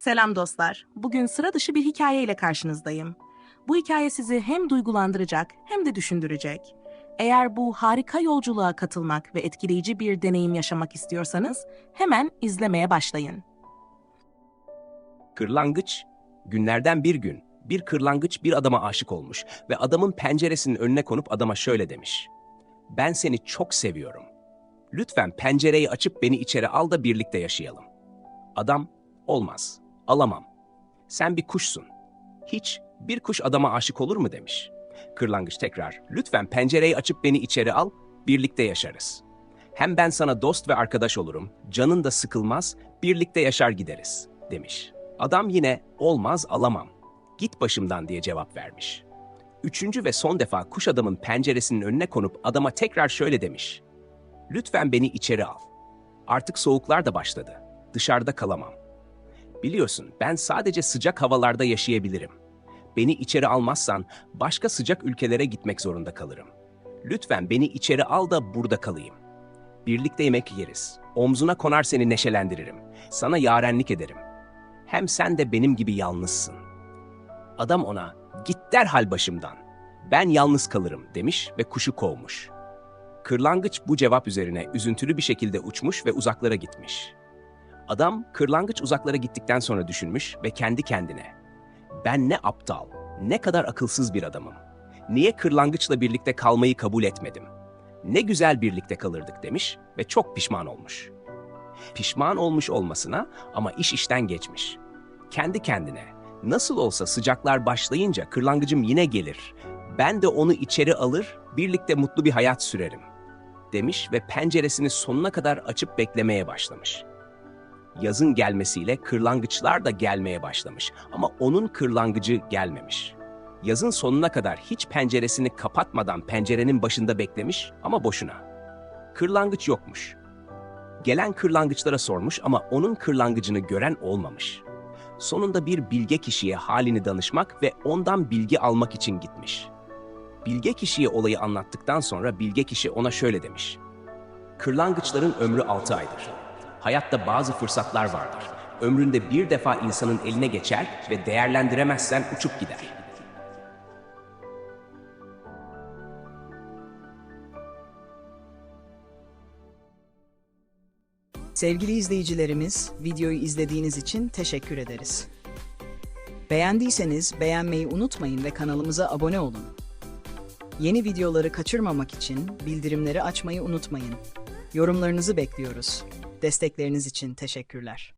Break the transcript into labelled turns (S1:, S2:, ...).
S1: Selam dostlar. Bugün sıra dışı bir hikaye ile karşınızdayım. Bu hikaye sizi hem duygulandıracak hem de düşündürecek. Eğer bu harika yolculuğa katılmak ve etkileyici bir deneyim yaşamak istiyorsanız hemen izlemeye başlayın.
S2: Kırlangıç, günlerden bir gün bir kırlangıç bir adama aşık olmuş ve adamın penceresinin önüne konup adama şöyle demiş. Ben seni çok seviyorum. Lütfen pencereyi açıp beni içeri al da birlikte yaşayalım. Adam, olmaz, alamam. Sen bir kuşsun. Hiç bir kuş adama aşık olur mu demiş. Kırlangıç tekrar, lütfen pencereyi açıp beni içeri al, birlikte yaşarız. Hem ben sana dost ve arkadaş olurum, canın da sıkılmaz, birlikte yaşar gideriz, demiş. Adam yine olmaz alamam, git başımdan diye cevap vermiş. Üçüncü ve son defa kuş adamın penceresinin önüne konup adama tekrar şöyle demiş. Lütfen beni içeri al. Artık soğuklar da başladı. Dışarıda kalamam. Biliyorsun ben sadece sıcak havalarda yaşayabilirim. Beni içeri almazsan başka sıcak ülkelere gitmek zorunda kalırım. Lütfen beni içeri al da burada kalayım. Birlikte yemek yeriz. Omzuna konar seni neşelendiririm. Sana yarenlik ederim. Hem sen de benim gibi yalnızsın. Adam ona git derhal başımdan. Ben yalnız kalırım demiş ve kuşu kovmuş. Kırlangıç bu cevap üzerine üzüntülü bir şekilde uçmuş ve uzaklara gitmiş. Adam kırlangıç uzaklara gittikten sonra düşünmüş ve kendi kendine ben ne aptal, ne kadar akılsız bir adamım. Niye kırlangıçla birlikte kalmayı kabul etmedim? Ne güzel birlikte kalırdık demiş ve çok pişman olmuş. Pişman olmuş olmasına ama iş işten geçmiş. Kendi kendine nasıl olsa sıcaklar başlayınca kırlangıcım yine gelir. Ben de onu içeri alır, birlikte mutlu bir hayat sürerim demiş ve penceresini sonuna kadar açıp beklemeye başlamış. Yazın gelmesiyle kırlangıçlar da gelmeye başlamış ama onun kırlangıcı gelmemiş. Yazın sonuna kadar hiç penceresini kapatmadan pencerenin başında beklemiş ama boşuna. Kırlangıç yokmuş. Gelen kırlangıçlara sormuş ama onun kırlangıcını gören olmamış. Sonunda bir bilge kişiye halini danışmak ve ondan bilgi almak için gitmiş. Bilge kişiye olayı anlattıktan sonra bilge kişi ona şöyle demiş. Kırlangıçların ömrü 6 aydır. Hayatta bazı fırsatlar vardır. Ömründe bir defa insanın eline geçer ve değerlendiremezsen uçup gider.
S3: Sevgili izleyicilerimiz, videoyu izlediğiniz için teşekkür ederiz. Beğendiyseniz beğenmeyi unutmayın ve kanalımıza abone olun. Yeni videoları kaçırmamak için bildirimleri açmayı unutmayın. Yorumlarınızı bekliyoruz. Destekleriniz için teşekkürler.